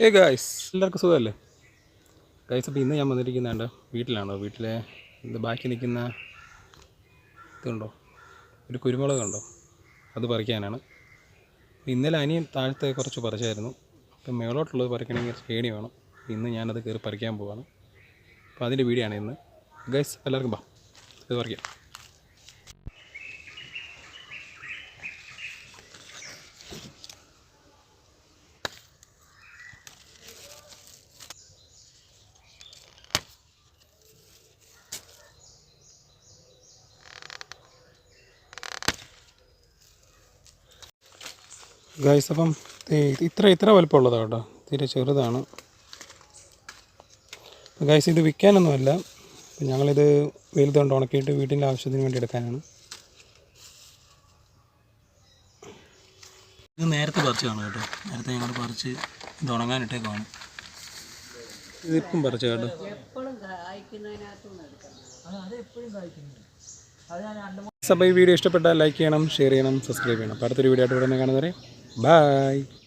ഏ ഗായ്സ് എല്ലാവർക്കും സുഖമല്ലേ? ഗായ്സ് അപ്പോൾ ഇന്ന് ഞാൻ വന്നിരിക്കുന്നുണ്ട് വീട്ടിലാണോ? വീട്ടിലെ ഇത് ബാക്കി നിൽക്കുന്ന ഇതുണ്ടോ? ഒരു കുരുമുളക് ഉണ്ടോ അത് പറിക്കാനാണ്. ഇന്നലെ അനിയൻ താഴത്തെ കുറച്ച് പറിച്ചായിരുന്നു. അപ്പം മേളോട്ടുള്ളത് പറിക്കണമെങ്കിൽ പേടി വേണം. ഇന്ന് ഞാനത് കയറി പറിക്കാൻ പോവാണ്. അപ്പോൾ അതിന്റെ വീഡിയോ ആണ് ഇന്ന്. ഗൈസ് എല്ലാവർക്കും ബാ. ഇത് പറിക്കാം. ഗൈസ് അപ്പം ഇത്ര ഇത്ര വലുപ്പമുള്ളതാണ് കേട്ടോ. തീരെ ചെറുതാണ്. ഗൈസ് ഇത് വിൽക്കാനൊന്നുമല്ല. ഞങ്ങളിത് വെയിലത്ത് കൊണ്ട് ഉണക്കിയിട്ട് വീട്ടിന്റെ ആവശ്യത്തിന് വേണ്ടി എടുക്കാനാണ്. ഇത് നേരത്തെ പറിച്ചതാണ് കേട്ടോ. നേരത്തെ ഞങ്ങൾ പറിച്ച് ഇത് ഉണങ്ങാനിട്ടേക്കാണ് ഇതിപ്പം പറിച്ച കേട്ടോ. അപ്പോൾ ഈ വീഡിയോ ഇഷ്ടപ്പെട്ടാൽ ലൈക്ക് ചെയ്യണം ഷെയർ ചെയ്യണം സബ്സ്ക്രൈബ് ചെയ്യണം. അപ്പോൾ അടുത്തൊരു വീഡിയോ ആയിട്ട് ഉടനെ കാണുന്നവരെ ബൈ